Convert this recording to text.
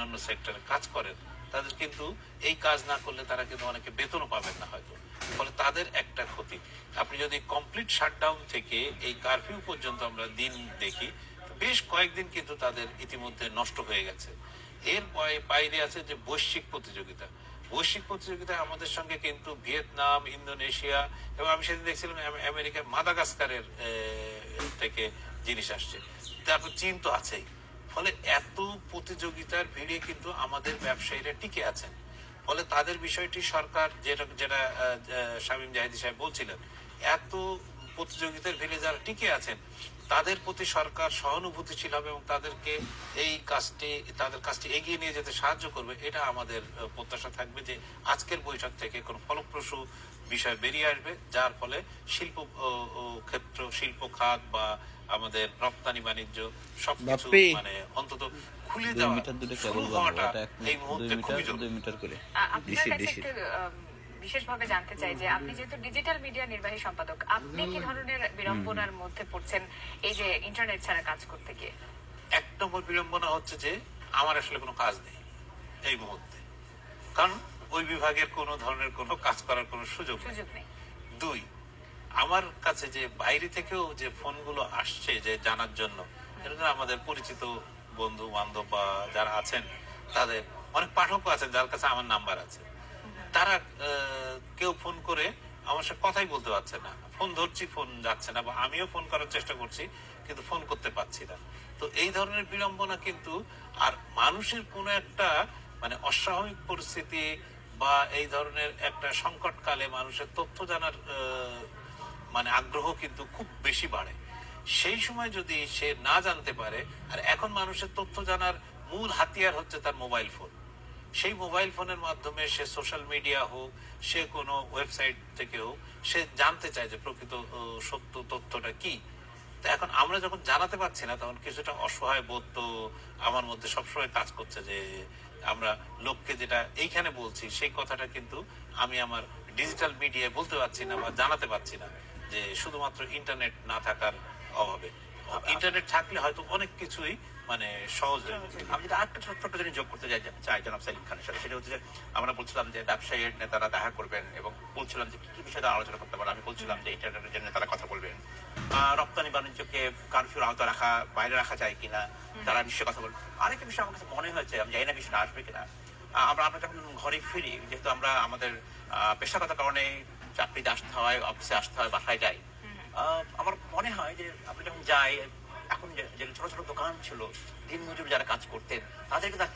অন্যান্য সেক্টরে কাজ করেন, তাদের কিন্তু এই কাজ না করলে তারা কিন্তু অনেকে বেতনও পাবেন না হয়তো। ফলে তাদের একটা ক্ষতি। আপনি যদি কমপ্লিট শাটডাউন থেকে এই কারফিউ পর্যন্ত আমরা দিন দেখি, বেশ কয়েকদিন কিন্তু তাদের ইতিমধ্যে নষ্ট হয়ে গেছে। এর বাইরে আছে যে বৈশ্বিক প্রতিযোগিতা। বৈশ্বিক প্রতিযোগিতায় আমাদের সঙ্গে কিন্তু ভিয়েতনাম, ইন্দোনেশিয়া এবং আমি সেদিন দেখছিলাম আম- আমেরিকার মাদাগাস্কারের থেকে জিনিস আসছে। তারপর চীন তো আছেই। ফলে এত প্রতিযোগিতার ভিড়ে কিন্তু আমাদের ব্যবসায়ীরা টিকে আছেন। ফলে তাদের বিষয়টি সরকার, যেটা যেটা শামীম জাহিদি সাহেব বলছিলেন, এত প্রতিযোগিতার ভিড়ে যারা টিকে আছেন। তাদের প্রতি সরকার সহানুভূতিশীল হবে এবং তাদেরকে এই কাজটি তাদের কাজটি এগিয়ে নিয়ে যেতে সাহায্য করবে এটা আমাদের প্রত্যাশা থাকবে যে আজকের বৈঠক থেকে কোনো ফলপ্রসূ বিষয় বেরিয়ে আসবে যার ফলে শিল্প ক্ষেত্র শিল্প খাত বা আমাদের রপ্তানি বাণিজ্য সবকিছু। মানে অন্তত খুলে দূরে শুরু হওয়াটা এই মুহূর্তে খুবই জরুরি বিশেষভাবে জানতে চাই যে আপনি যেহেতু ডিজিটাল মিডিয়া নির্বাহী সম্পাদক আপনি কি ধরনের বিড়ম্বনার মধ্যে পড়ছেন এই যে ইন্টারনেট ছাড়া কাজ করতে গিয়ে? এক নম্বর বিড়ম্বনা হচ্ছে যে আমার আসলে কোনো কাজ নেই এই মুহূর্তে। কারণ ওই বিভাগের কোনো ধরনের কোনো কাজ করার কোনো সুযোগ নেই। সুযোগ নেই। দুই আমার কাছে যে বাইরে থেকেও যে ফোনগুলো আসছে যে জানার জন্য আমাদের পরিচিত বন্ধু বান্ধব বা যারা আছেন তাদের অনেক পাঠকও আছেন যার কাছে আমার নাম্বার আছে। তারা কেউ ফোন করে আমার সাথে কথাই বলতে পারছে না। ফোন ধরছি, ফোন যাচ্ছে না, বা আমিও ফোন করার চেষ্টা করছি, কিন্তু ফোন করতে পারছি না। তো এই ধরনের বিড়ম্বনা কিন্তু, আর মানুষের কোনো একটা মানে অস্বাভাবিক পরিস্থিতি বা এই ধরনের একটা সংকটকালে মানুষের তথ্য জানার মানে আগ্রহ কিন্তু খুব বেশি বাড়ে। সেই সময় যদি সে না জানতে পারে, আর এখন মানুষের তথ্য জানার মূল হাতিয়ার হচ্ছে তার মোবাইল ফোন। সেই মোবাইল ফোনের মাধ্যমে সে সোশ্যাল মিডিয়া হোক সে কোনো ওয়েবসাইট থেকে হোক সে জানতে চায় যে প্রকৃত সত্য তথ্যটা কি। তো এখন আমরা যখন জানাতে পারছি না তখন কিছুটা অসহায় বোধ তো আমার মধ্যে সবসময় কাজ করছে যে আমরা লোককে যেটা এইখানে বলছি সেই কথাটা কিন্তু আমি আমার ডিজিটাল মিডিয়ায় বলতে পারছি না বা জানাতে পারছি না যে শুধুমাত্র ইন্টারনেট না থাকার অভাবে। ইন্টারনেট থাকলে হয়তো অনেক কিছুই মানে সহজ আমি যেটা আরেকটা ছোট্ট জিনিস যোগ করতে চাই চাই জনাব সালিম খানের সাথে সেটা হচ্ছে যে আমরা বলছিলাম যে ব্যবসায়ীর নেতারা দেখা করবেন এবং বলছিলাম যে কি কি বিষয়ে আলোচনা করতে পারে। আমি বলছিলাম যে ইন্টারনেটের যে নেতারা কথা বলবেন। রপ্তানি বাণিজ্যকে কারফিউর আওতা রাখা বাইরে রাখা যায় কিনা তারা নিশ্চয়ই কথা বলবেন। আরেকটা বিষয় আমার কাছে মনে হয়েছে আমি জানি না বিষয়টা আসবে কিনা। আমরা আমরা যখন ঘরে ফিরি যেহেতু আমরা আমাদের আহ, পেশাগত কারণে চাকরিতে আসতে হয় অফিসে আসতে হয় বাসায় যাই। আহ, আমার মনে হয় যে আপনি যখন যাই এখন যে ছোট ছোট দোকান ছিল দিনমজুর যারা কাজ করতেন তাদেরকে তার